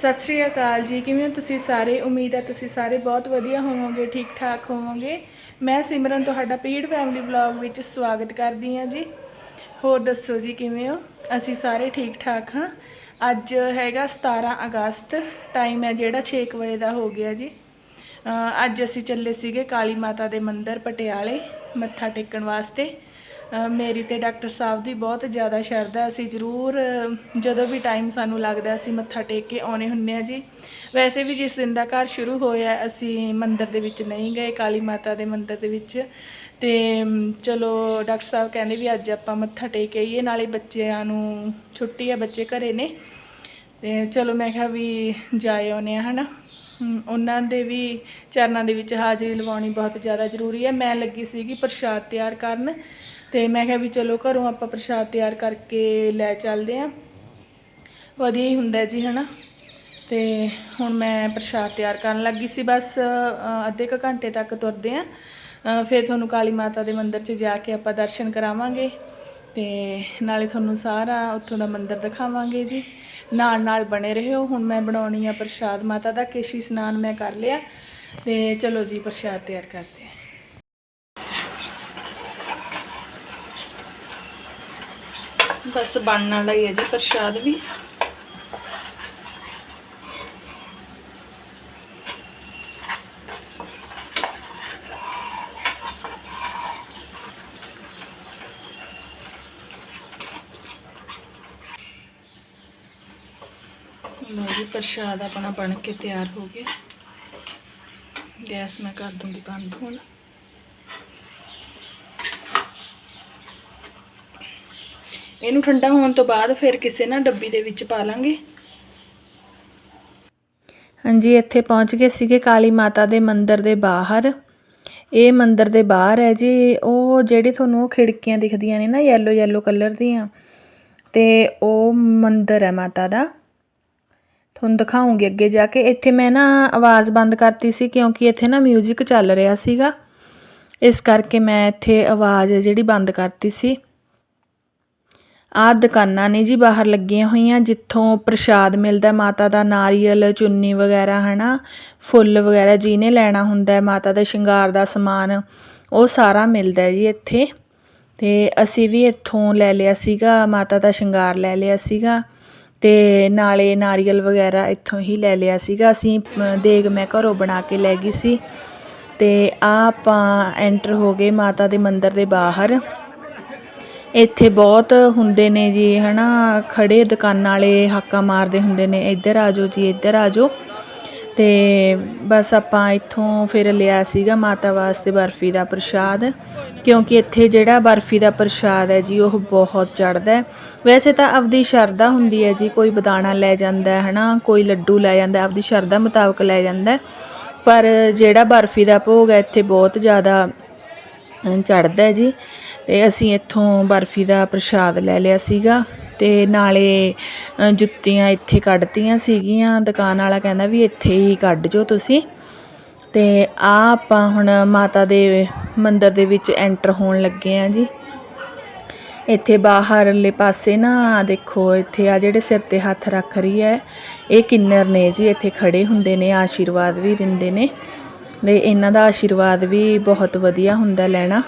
ਸਤਿ ਸ਼੍ਰੀ ਅਕਾਲ ਜੀ, ਕਿਵੇਂ ਹੋ ਤੁਸੀਂ ਸਾਰੇ? ਉਮੀਦ ਹੈ ਤੁਸੀਂ ਸਾਰੇ ਬਹੁਤ ਵਧੀਆ ਹੋਵੋਗੇ, ਠੀਕ ਠਾਕ ਹੋਵੋਗੇ। ਮੈਂ ਸਿਮਰਨ, ਤੁਹਾਡਾ ਪੀੜ ਫੈਮਿਲੀ ਵਲੌਗ ਵਿੱਚ ਸਵਾਗਤ ਕਰਦੀ ਹਾਂ ਜੀ। ਹੋਰ ਦੱਸੋ ਜੀ, ਕਿਵੇਂ ਹੋ? ਅਸੀਂ ਸਾਰੇ ਠੀਕ ਠਾਕ ਹਾਂ। ਅੱਜ ਹੈਗਾ 17 ਅਗਸਤ ਟਾਈਮ ਹੈ ਜਿਹੜਾ 6 ਕੁ ਵਜੇ ਦਾ ਹੋ ਗਿਆ ਜੀ। ਅੱਜ ਅਸੀਂ ਚੱਲੇ ਸੀਗੇ ਕਾਲੀ ਮਾਤਾ ਦੇ ਮੰਦਿਰ ਪਟਿਆਲੇ, ਮੱਥਾ ਟੇਕਣ ਵਾਸਤੇ। ਮੇਰੀ ਤੇ ਡਾਕਟਰ ਸਾਹਿਬ ਦੀ ਬਹੁਤ ਜ਼ਿਆਦਾ ਸ਼ਰਧਾ ਅਸੀਂ ਜ਼ਰੂਰ ਜਦੋਂ ਵੀ ਟਾਈਮ ਸਾਨੂੰ ਲੱਗਦਾ ਅਸੀਂ ਮੱਥਾ ਟੇਕ ਕੇ ਆਉਣੇ ਹੁੰਨੇ ਆ ਜੀ। ਵੈਸੇ ਵੀ ਜਿਸ ਦਿਨ ਦਾ ਘਰ ਸ਼ੁਰੂ ਹੋਇਆ ਅਸੀਂ ਮੰਦਿਰ ਦੇ ਵਿੱਚ ਨਹੀਂ ਗਏ ਕਾਲੀ ਮਾਤਾ ਦੇ ਮੰਦਿਰ ਦੇ ਵਿੱਚ। ਤੇ ਚਲੋ ਡਾਕਟਰ ਸਾਹਿਬ ਕਹਿੰਦੇ ਵੀ ਅੱਜ ਆਪਾਂ ਮੱਥਾ ਟੇਕ ਕੇ ਆਈਏ ਨਾਲੇ ਬੱਚਿਆਂ ਨੂੰ ਛੁੱਟੀ ਹੈ ਬੱਚੇ ਘਰੇ ਨੇ। ਤੇ ਚਲੋ ਮੈਂ ਕਿਹਾ ਵੀ ਜਾਏ ਆਉਨੇ ਆ ਹਨਾ। ਹਮ, ਉਹਨਾਂ ਦੇ ਵੀ ਚਰਨਾਂ ਦੇ ਵਿੱਚ ਹਾਜ਼ਰੀ ਲਵਾਉਣੀ ਬਹੁਤ ਜ਼ਿਆਦਾ ਜ਼ਰੂਰੀ ਹੈ। ਮੈਂ ਲੱਗੀ ਸੀਗੀ ਪ੍ਰਸ਼ਾਦ ਤਿਆਰ ਕਰਨ। ਤੇ ਮੈਂ ਕਿਹਾ ਵੀ ਚਲੋ ਘਰੋਂ ਆਪਾਂ ਪ੍ਰਸ਼ਾਦ ਤਿਆਰ ਕਰਕੇ ਲੈ ਚੱਲਦੇ ਆਂ ਵਧੀਆ ਹੀ ਹੁੰਦਾ ਜੀ, ਹਨਾ? ਤੇ ਹੁਣ ਮੈਂ ਪ੍ਰਸ਼ਾਦ ਤਿਆਰ ਕਰਨ ਲੱਗੀ ਸੀ, ਬਸ ਅੱਧੇ ਕੁ ਘੰਟੇ ਤੱਕ ਤੁਰਦੇ ਆਂ ਫਿਰ ਤੁਹਾਨੂੰ ਕਾਲੀ ਮਾਤਾ ਦੇ ਮੰਦਿਰ 'ਚ ਜਾ ਕੇ ਆਪਾਂ ਦਰਸ਼ਨ ਕਰਾਵਾਂਗੇ। ਤੇ ਨਾਲੇ ਤੁਹਾਨੂੰ ਸਾਰਾ ਉੱਥੋਂ ਦਾ ਮੰਦਿਰ ਦਿਖਾਵਾਂਗੇ ਜੀ। ਨਾਲ ਨਾਲ ਬਣੇ ਰਹੋ। ਹੁਣ ਮੈਂ ਬਣਾਉਣੀ ਆ ਪ੍ਰਸ਼ਾਦ। ਮਾਤਾ ਦਾ ਕੇਸ਼ੀ ਇਸ਼ਨਾਨ ਮੈਂ ਕਰ ਲਿਆ। ਤੇ ਚਲੋ ਜੀ, ਪ੍ਰਸ਼ਾਦ ਤਿਆਰ ਕਰਦੇ ਹਾਂ ਬਸ ਬਣਨ ਵਾਲਾ ਹੀ ਹੈ ਜੀ ਪ੍ਰਸ਼ਾਦ ਵੀ ਲੋ ਜੀ ਪ੍ਰਸ਼ਾਦ ਆਪਣਾ ਬਣ ਕੇ ਤਿਆਰ ਹੋ ਗਿਆ ਗੈਸ ਮੈਂ ਕਰ ਦੂੰਗੀ ਬੰਦ ਹੁਣ ਇਹਨੂੰ ਠੰਡਾ ਹੋਣ ਤੋਂ ਬਾਅਦ ਫਿਰ ਕਿਸੇ ਨਾ ਡੱਬੀ ਦੇ ਵਿੱਚ ਪਾ ਲਾਂਗੇ। ਹਾਂਜੀ, ਇੱਥੇ ਪਹੁੰਚ ਗਏ ਸੀਗੇ ਕਾਲੀ ਮਾਤਾ ਦੇ ਮੰਦਿਰ ਦੇ ਬਾਹਰ। ਇਹ ਮੰਦਿਰ ਦੇ ਬਾਹਰ ਹੈ ਜੀ। ਉਹ ਜਿਹੜੀ ਤੁਹਾਨੂੰ ਉਹ ਖਿੜਕੀਆਂ ਦਿਖਦੀਆਂ ਨੇ ਨਾ ਯੈਲੋ ਯੈਲੋ ਕਲਰ ਦੀਆਂ, ਤੇ ਉਹ ਮੰਦਿਰ ਹੈ ਮਾਤਾ ਦਾ। ਤੁਹਾਨੂੰ ਦਿਖਾਉਂਗੀ ਅੱਗੇ ਜਾ ਕੇ। ਇੱਥੇ ਮੈਂ ਨਾ ਆਵਾਜ਼ ਬੰਦ ਕਰਤੀ ਸੀ ਕਿਉਂਕਿ ਇੱਥੇ ਨਾ 뮤직 ਚੱਲ ਰਿਹਾ ਸੀਗਾ। ਇਸ ਕਰਕੇ ਮੈਂ ਇੱਥੇ ਆਵਾਜ਼ ਜਿਹੜੀ ਬੰਦ ਕਰਤੀ ਸੀ। ਆਹ ਦੁਕਾਨਾਂ ਨੇ ਜੀ ਬਾਹਰ ਲੱਗੀਆਂ ਹੋਈਆਂ, ਜਿੱਥੋਂ ਪ੍ਰਸ਼ਾਦ ਮਿਲਦਾ ਮਾਤਾ ਦਾ, ਨਾਰੀਅਲ, ਚੁੰਨੀ ਵਗੈਰਾ, ਹਨਾ? ਫੁੱਲ ਵਗੈਰਾ ਜਿਹਨੇ ਲੈਣਾ ਹੁੰਦਾ ਮਾਤਾ ਦੇ ਸ਼ਿੰਗਾਰ ਦਾ ਸਮਾਨ, ਉਹ ਸਾਰਾ ਮਿਲਦਾ ਜੀ ਇੱਥੇ। ਤੇ ਅਸੀਂ ਵੀ ਇੱਥੋਂ ਲੈ ਲਿਆ ਸੀਗਾ, ਮਾਤਾ ਦਾ ਸ਼ਿੰਗਾਰ ਲੈ ਲਿਆ ਸੀਗਾ, ਤੇ ਨਾਲੇ ਨਾਰੀਅਲ ਵਗੈਰਾ ਇੱਥੋਂ ਹੀ ਲੈ ਲਿਆ ਸੀਗਾ। ਅਸੀਂ ਦੇਗ ਮੈਂ ਘਰੋਂ ਬਣਾ ਕੇ ਲੈ ਗਈ ਸੀ। ਤੇ ਆ ਆਪਾਂ ਐਂਟਰ ਹੋ ਗਏ ਮਾਤਾ ਦੇ ਮੰਦਿਰ ਦੇ ਬਾਹਰ। ਇੱਥੇ ਬਹੁਤ ਹੁੰਦੇ ਨੇ ਜੀ ਹੈ ਨਾ ਖੜ੍ਹੇ ਦੁਕਾਨਾਂ ਵਾਲੇ ਹਾਕਾਂ ਮਾਰਦੇ ਹੁੰਦੇ ਨੇ, ਇੱਧਰ ਆ ਜਾਓ ਜੀ, ਇੱਧਰ ਆ ਜਾਓ। ਅਤੇ ਬਸ ਆਪਾਂ ਇੱਥੋਂ ਫਿਰ ਲਿਆ ਸੀਗਾ ਮਾਤਾ ਵਾਸਤੇ ਬਰਫੀ ਦਾ ਪ੍ਰਸ਼ਾਦ, ਕਿਉਂਕਿ ਇੱਥੇ ਜਿਹੜਾ ਬਰਫੀ ਦਾ ਪ੍ਰਸ਼ਾਦ ਹੈ ਜੀ, ਉਹ ਬਹੁਤ ਚੜਦਾ ਵੈਸੇ ਤਾਂ ਆਪਦੀ ਸ਼ਰਧਾ ਹੁੰਦੀ ਹੈ ਜੀ, ਕੋਈ ਬਦਾਣਾ ਲੈ ਜਾਂਦਾ ਹੈ ਨਾ ਕੋਈ ਲੱਡੂ ਲੈ ਜਾਂਦਾ ਆਪਦੀ ਸ਼ਰਧਾ ਮੁਤਾਬਕ ਲੈ ਜਾਂਦਾ ਪਰ ਜਿਹੜਾ ਬਰਫੀ ਦਾ ਭੋਗ ਹੈ, ਇੱਥੇ ਬਹੁਤ ਜ਼ਿਆਦਾ ਚੜਦਾ ਜੀ ਤੇ ਅਸੀਂ ਇੱਥੋਂ ਬਰਫੀ ਦਾ ਪ੍ਰਸ਼ਾਦ ਲੈ ਲਿਆ ਸੀਗਾ ਤੇ ਨਾਲੇ ਜੁੱਤੀਆਂ ਇੱਥੇ ਕੱਢਤੀਆਂ ਸੀਗੀਆਂ। ਦੁਕਾਨ ਵਾਲਾ ਕਹਿੰਦਾ ਵੀ ਇੱਥੇ ਹੀ ਕੱਢ ਜੋ ਤੁਸੀਂ। ਤੇ ਆ ਆਪਾਂ ਹੁਣ ਮਾਤਾ ਦੇ ਮੰਦਿਰ ਦੇ ਵਿੱਚ ਐਂਟਰ ਹੋਣ ਲੱਗੇ ਆ ਜੀ। ਇੱਥੇ ਬਾਹਰਲੇ ਪਾਸੇ ਨਾ ਦੇਖੋ, ਇੱਥੇ ਆ ਜਿਹੜੇ ਸਿਰ ਤੇ ਹੱਥ ਰੱਖ ਰਹੀ ਹੈ, ਇਹ ਕਿੰਨਰ ਨੇ ਜੀ, ਇੱਥੇ ਖੜੇ ਹੁੰਦੇ ਨੇ, ਆਸ਼ੀਰਵਾਦ ਵੀ ਦਿੰਦੇ ਨੇ। ਤੇ ਇਹਨਾਂ ਦਾ ਆਸ਼ੀਰਵਾਦ ਵੀ ਬਹੁਤ ਵਧੀਆ ਹੁੰਦਾ ਲੈਣਾ।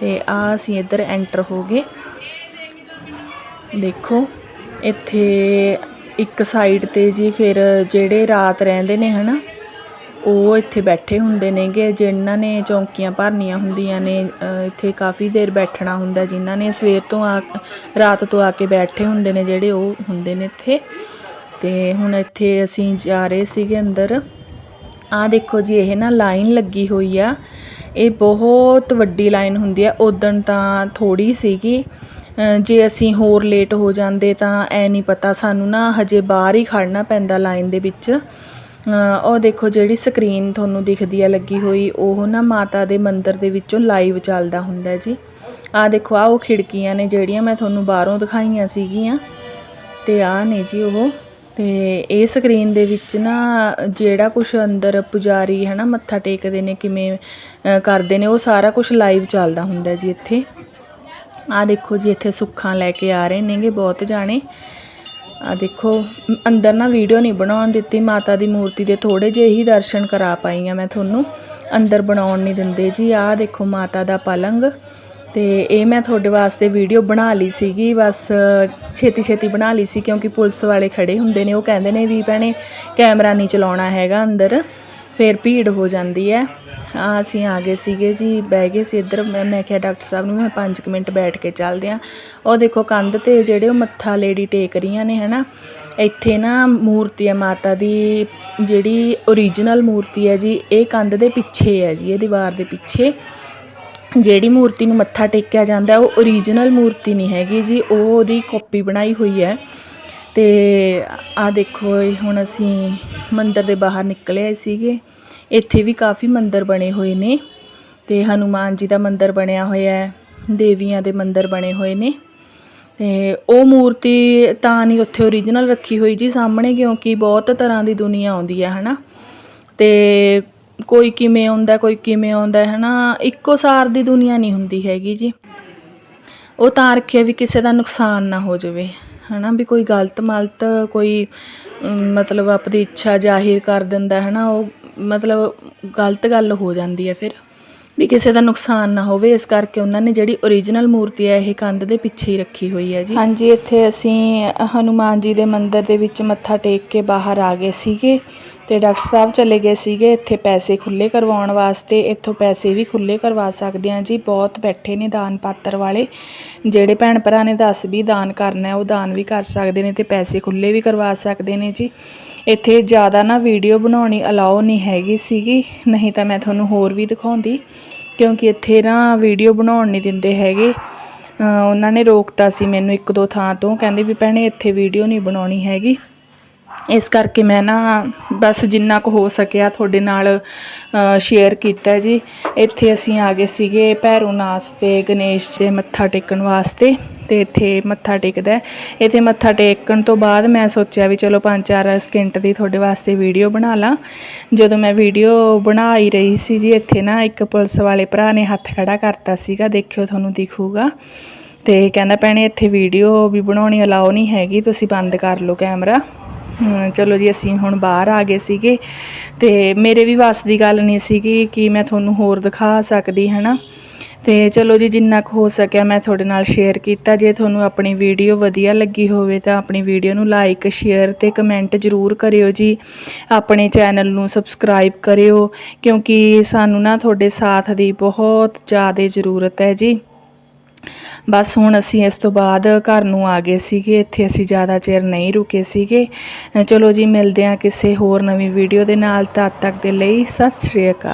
ਤੇ ਆ ਅਸੀਂ ਇੱਧਰ ਐਂਟਰ ਹੋ ਗਏ। ਦੇਖੋ, ਇੱਥੇ ਇੱਕ ਸਾਈਡ ਤੇ ਜੀ ਫਿਰ ਜਿਹੜੇ ਰਾਤ ਰਹਿੰਦੇ ਨੇ ਹਨਾ, ਉਹ ਇੱਥੇ ਬੈਠੇ ਹੁੰਦੇ ਨੇਗੇ। ਜਿਨ੍ਹਾਂ ਨੇ ਚੌਂਕੀਆਂ ਭਰਨੀਆਂ ਹੁੰਦੀਆਂ ਨੇ ਇੱਥੇ ਕਾਫੀ ਦੇਰ ਬੈਠਣਾ ਹੁੰਦਾ। ਜਿਨ੍ਹਾਂ ਨੇ ਸਵੇਰ ਤੋਂ ਆ ਰਾਤ ਤੋਂ ਆ ਕੇ ਬੈਠੇ ਹੁੰਦੇ ਨੇ, ਜਿਹੜੇ ਉਹ ਹੁੰਦੇ ਨੇ ਇੱਥੇ। ਤੇ ਹੁਣ ਇੱਥੇ ਅਸੀਂ ਜਾ ਰਹੇ ਸੀਗੇ ਅੰਦਰ। ਆਹ ਦੇਖੋ ਜੀ, ਇਹ ਨਾ ਲਾਈਨ ਲੱਗੀ ਹੋਈ ਆ। ਇਹ ਬਹੁਤ ਵੱਡੀ ਲਾਈਨ ਹੁੰਦੀ ਆ। ਉਦੋਂ ਤਾਂ ਥੋੜੀ ਸੀਗੀ। ਜੇ ਅਸੀਂ ਹੋਰ ਲੇਟ ਹੋ ਜਾਂਦੇ ਤਾਂ ਐ ਨਹੀਂ ਪਤਾ। ਸਾਨੂੰ ਨਾ ਹਜੇ ਬਾਹਰ ਹੀ ਖੜਨਾ ਪੈਂਦਾ ਲਾਈਨ ਦੇ ਵਿੱਚ। ਉਹ ਦੇਖੋ ਜਿਹੜੀ ਸਕਰੀਨ ਤੁਹਾਨੂੰ ਦਿਖਦੀ ਆ, ਲੱਗੀ ਹੋਈ, ਉਹ ਨਾ ਮਾਤਾ ਦੇ ਮੰਦਿਰ ਦੇ ਵਿੱਚੋਂ ਲਾਈਵ ਚੱਲਦਾ ਹੁੰਦਾ ਜੀ। ਆਹ ਦੇਖੋ ਆ ਉਹ ਖਿੜਕੀਆਂ ਨੇ ਜਿਹੜੀਆਂ ਮੈਂ ਤੁਹਾਨੂੰ ਬਾਹਰੋਂ ਦਿਖਾਈਆਂ ਸੀਗੀਆਂ। ਤੇ ਆ ਨੇ ਜੀ ਉਹ। ਤੇ ਇਹ ਸਕਰੀਨ ਦੇ ਵਿੱਚ ਨਾ ਜਿਹੜਾ ਕੁਝ ਅੰਦਰ ਪੁਜਾਰੀ ਹੈ ਨਾ ਮੱਥਾ ਟੇਕਦੇ ਨੇ, ਕਿਵੇਂ ਕਰਦੇ ਨੇ, ਉਹ ਸਾਰਾ ਕੁਝ ਲਾਈਵ ਚੱਲਦਾ ਹੁੰਦਾ ਜੀ ਇੱਥੇ। ਆ ਦੇਖੋ ਜੀ, ਇੱਥੇ ਸੁੱਖਾਂ ਲੈ ਕੇ ਆ ਰਹੇ ਨੇਗੇ ਬਹੁਤ ਜਾਣੇ। ਆ ਦੇਖੋ, ਅੰਦਰ ਨਾ ਵੀਡੀਓ ਨਹੀਂ ਬਣਾਉਣ ਦਿੱਤੀ, ਮਾਤਾ ਦੀ ਮੂਰਤੀ ਦੇ ਥੋੜੇ ਜਿਹੇ ਹੀ ਦਰਸ਼ਨ ਕਰਾ ਪਾਈ ਆ ਮੈਂ ਤੁਹਾਨੂੰ। ਅੰਦਰ ਬਣਾਉਣ ਨਹੀਂ ਦਿੰਦੇ ਜੀ। ਆਹ ਦੇਖੋ ਮਾਤਾ ਦਾ ਪਲੰਗ। ਤੇ ਇਹ ਮੈਂ ਤੁਹਾਡੇ ਵਾਸਤੇ ਵੀਡੀਓ ਬਣਾ ਲਈ ਸੀਗੀ, ਬਸ ਛੇਤੀ ਛੇਤੀ ਬਣਾ ਲਈ ਸੀ ਕਿਉਂਕਿ ਪੁਲਿਸ ਵਾਲੇ ਖੜੇ ਹੁੰਦੇ ਨੇ, ਉਹ ਕਹਿੰਦੇ ਨੇ ਵੀ ਭੈਣੇ ਕੈਮਰਾ ਨਹੀਂ ਚਲਾਉਣਾ ਹੈਗਾ ਅੰਦਰ, ਫਿਰ ਭੀੜ ਹੋ ਜਾਂਦੀ ਹੈ। ਆ ਅਸੀਂ ਆ ਗਏ ਸੀਗੇ ਜੀ, ਬਹਿ ਗਏ ਸੀ ਇੱਧਰ, ਮੈਂ ਮੈਂ ਕਿਹਾ ਡਾਕਟਰ ਸਾਹਿਬ ਨੂੰ ਮੈਂ 5 ਮਿੰਟ ਬੈਠ ਕੇ ਚੱਲਦੇ ਆ ਉਹ ਦੇਖੋ ਕੰਧ ਤੇ ਜਿਹੜੇ ਉਹ ਮੱਥਾ ਲੇਡੀ ਟੇਕ ਰਹੀਆਂ ਨੇ, ਹਨਾ? ਇੱਥੇ ਨਾ ਮੂਰਤੀ ਹੈ ਮਾਤਾ ਦੀ, ਜਿਹੜੀ ਓਰੀਜਨਲ ਮੂਰਤੀ ਹੈ ਜੀ, ਇਹ ਕੰਧ ਦੇ ਪਿੱਛੇ ਹੈ ਜੀ, ਇਹ ਦੀਵਾਰ ਦੇ ਪਿੱਛੇ। ਜਿਹੜੀ ਮੂਰਤੀ ਨੂੰ ਮੱਥਾ ਟੇਕਿਆ ਜਾਂਦਾ, ਉਹ ਓਰੀਜਨਲ ਮੂਰਤੀ ਨਹੀਂ ਹੈਗੀ ਜੀ, ਉਹ ਉਹਦੀ ਕਾਪੀ ਬਣਾਈ ਹੋਈ ਹੈ। ਤੇ ਆ ਦੇਖੋ ਹੁਣ ਅਸੀਂ ਮੰਦਿਰ ਦੇ ਬਾਹਰ ਨਿਕਲੇ ਆਏ ਸੀਗੇ। ਇੱਥੇ ਵੀ ਕਾਫੀ ਮੰਦਿਰ ਬਣੇ ਹੋਏ ਨੇ। ਤੇ ਹਨੂਮਾਨ ਜੀ ਦਾ ਮੰਦਿਰ ਬਣਿਆ ਹੋਇਆ ਹੈ, ਦੇਵੀਆਂ ਦੇ ਮੰਦਿਰ ਬਣੇ ਹੋਏ ਨੇ। ਤੇ ਉਹ ਮੂਰਤੀ ਤਾਂ ਨਹੀਂ ਉੱਥੇ ਓਰੀਜਨਲ ਰੱਖੀ ਹੋਈ ਜੀ ਸਾਹਮਣੇ, ਕਿਉਂਕਿ ਬਹੁਤ ਤਰ੍ਹਾਂ ਦੀ ਦੁਨੀਆ ਆਉਂਦੀ ਹੈ, ਹਨਾ। ਤੇ ਕੋਈ ਕਿਵੇਂ ਆਉਂਦਾ, ਕੋਈ ਕਿਵੇਂ ਆਉਂਦਾ ਹੈ ਨਾ ਇੱਕੋ ਸਾਰ ਦੀ ਦੁਨੀਆ ਨਹੀਂ ਹੁੰਦੀ ਹੈਗੀ ਜੀ। ਉਹ ਤਾਂ ਰੱਖਿਆ ਵੀ ਕਿਸੇ ਦਾ ਨੁਕਸਾਨ ਨਾ ਹੋ ਜਾਵੇ, ਹਨਾ? ਵੀ ਕੋਈ ਗਲਤ ਮਲਤ, ਕੋਈ ਮਤਲਬ ਆਪਣੀ ਇੱਛਾ ਜ਼ਾਹਿਰ ਕਰ ਦਿੰਦਾ ਹੈ ਨਾ ਉਹ ਮਤਲਬ ਗਲਤ ਗੱਲ ਹੋ ਜਾਂਦੀ ਹੈ ਫਿਰ। ਵੀ ਕਿਸੇ ਦਾ ਨੁਕਸਾਨ ਨਾ ਹੋਵੇ, ਇਸ ਕਰਕੇ ਉਹਨਾਂ ਨੇ ਜਿਹੜੀ ਓਰੀਜਨਲ ਮੂਰਤੀ ਹੈ, ਇਹ ਕੰਧ ਦੇ ਪਿੱਛੇ ਹੀ ਰੱਖੀ ਹੋਈ ਹੈ ਜੀ। ਹਾਂਜੀ, ਇੱਥੇ ਅਸੀਂ ਹਨੂਮਾਨ ਜੀ ਦੇ ਮੰਦਿਰ ਦੇ ਵਿੱਚ ਮੱਥਾ ਟੇਕ ਕੇ ਬਾਹਰ ਆ ਗਏ ਸੀਗੇ। ਤੇ ਡਾਕਟਰ ਸਾਹਿਬ ਚਲੇ ਗਏ ਸੀਗੇ, ਇੱਥੇ ਪੈਸੇ ਖੁੱਲੇ ਕਰਵਾਉਣ ਵਾਸਤੇ, ਇੱਥੋਂ ਪੈਸੇ ਵੀ ਖੁੱਲੇ ਕਰਵਾ ਸਕਦੇ ਆ ਜੀ। ਬਹੁਤ ਬੈਠੇ ਨੇ ਦਾਨ ਪਾਤਰ ਵਾਲੇ, ਜਿਹੜੇ ਭੈਣ ਭਰਾ ਨੇ ਦੱਸ ਵੀ ਦਾਨ ਕਰਨਾ ਉਹ ਦਾਨ ਵੀ ਕਰ ਸਕਦੇ ਨੇ ਤੇ ਪੈਸੇ ਖੁੱਲੇ ਵੀ ਕਰਵਾ ਸਕਦੇ ਨੇ ਜੀ। ਇੱਥੇ ਜ਼ਿਆਦਾ ਨਾ ਵੀਡੀਓ ਬਣਾਉਣੀ ਅਲਾਉ ਨਹੀਂ ਹੈਗੀ ਸੀਗੀ, ਨਹੀਂ ਤਾਂ ਮੈਂ ਤੁਹਾਨੂੰ ਹੋਰ ਵੀ ਦਿਖਾਉਂਦੀ, ਕਿਉਂਕਿ ਇੱਥੇ ਨਾ ਵੀਡੀਓ ਬਣਾਉਣ ਨਹੀਂ ਦਿੰਦੇ ਹੈਗੇ। ਉਹਨਾਂ ਨੇ ਰੋਕਤਾ ਸੀ ਮੈਨੂੰ ਇੱਕ ਦੋ ਥਾਂ ਤੋਂ, ਕਹਿੰਦੇ ਵੀ ਭੈਣੇ ਇੱਥੇ ਵੀਡੀਓ ਨਹੀਂ ਬਣਾਉਣੀ ਹੈਗੀ। ਇਸ ਕਰਕੇ ਮੈਂ ਨਾ ਬਸ ਜਿੰਨਾ ਕੁ ਹੋ ਸਕਿਆ ਤੁਹਾਡੇ ਨਾਲ ਸ਼ੇਅਰ ਕੀਤਾ ਜੀ। ਇੱਥੇ ਅਸੀਂ ਆ ਗਏ ਸੀਗੇ ਭੈਰੋਨਾਥ ਤੇ ਗਣੇਸ਼ ਦੇ ਮੱਥਾ ਟੇਕਣ ਵਾਸਤੇ ਤੇ ਇੱਥੇ ਮੱਥਾ ਟੇਕਦਾ ਇੱਥੇ ਮੱਥਾ ਟੇਕਣ ਤੋਂ ਬਾਅਦ ਮੈਂ ਸੋਚਿਆ ਵੀ ਚਲੋ 5-4 ਸਕਿੰਟ ਦੀ ਤੁਹਾਡੇ ਵਾਸਤੇ ਵੀਡੀਓ ਬਣਾ ਲਾਂ। ਜਦੋਂ ਮੈਂ ਵੀਡੀਓ ਬਣਾ ਹੀ ਰਹੀ ਸੀ ਜੀ, ਇੱਥੇ ਨਾ ਇੱਕ ਪੁਲਿਸ ਵਾਲੇ ਭਰਾ ਨੇ ਹੱਥ ਖੜਾ ਕਰਤਾ ਸੀਗਾ, ਦੇਖਿਓ ਤੁਹਾਨੂੰ ਦਿਖੂਗਾ। ਤੇ ਕਹਿੰਦਾ, ਭੈਣੇ, ਇੱਥੇ ਵੀਡੀਓ ਵੀ ਬਣਾਉਣੀ ਅਲਾਉ ਨਹੀਂ ਹੈਗੀ, ਤੁਸੀਂ ਬੰਦ ਕਰ ਲਓ ਕੈਮਰਾ ਚਲੋ ਜੀ, ਅਸੀਂ ਹੁਣ ਬਾਹਰ ਆ ਗਏ ਸੀਗੇ ਤੇ ਮੇਰੇ ਵੀ ਵੱਸ ਦੀ ਗੱਲ ਨਹੀਂ ਸੀਗੀ ਕਿ ਮੈਂ ਤੁਹਾਨੂੰ ਹੋਰ ਦਿਖਾ ਸਕਦੀ ਹਨਾ ਤੇ ਚਲੋ ਜੀ, ਜਿੰਨਾ ਕੁ ਹੋ ਸਕਿਆ ਮੈਂ ਤੁਹਾਡੇ ਨਾਲ ਸ਼ੇਅਰ ਕੀਤਾ। ਜੇ ਤੁਹਾਨੂੰ ਆਪਣੀ ਵੀਡੀਓ ਵਧੀਆ ਲੱਗੀ ਹੋਵੇ ਤਾਂ ਆਪਣੀ ਵੀਡੀਓ ਨੂੰ ਲਾਈਕ ਸ਼ੇਅਰ ਤੇ ਕਮੈਂਟ ਜ਼ਰੂਰ ਕਰਿਓ ਜੀ। ਆਪਣੇ ਚੈਨਲ ਨੂੰ ਸਬਸਕ੍ਰਾਈਬ ਕਰਿਓ, ਕਿਉਂਕਿ ਸਾਨੂੰ ਨਾ ਤੁਹਾਡੇ ਸਾਥ ਦੀ ਬਹੁਤ ਜ਼ਿਆਦਾ ਜ਼ਰੂਰਤ ਹੈ ਜੀ। ਬਸ ਹੁਣ ਅਸੀਂ ਇਸ ਤੋਂ ਬਾਅਦ ਘਰ ਨੂੰ ਆ ਗਏ ਸੀਗੇ, ਇੱਥੇ ਅਸੀਂ ਜ਼ਿਆਦਾ ਚਿਰ ਨਹੀਂ ਰੁਕੇ ਸੀਗੇ। ਚਲੋ ਜੀ, ਮਿਲਦੇ ਹਾਂ ਕਿਸੇ ਹੋਰ ਨਵੀਂ ਵੀਡੀਓ ਦੇ ਨਾਲ, ਤਦ ਤੱਕ ਦੇ ਲਈ ਸਤਿ ਸ਼੍ਰੀ ਅਕਾਲ।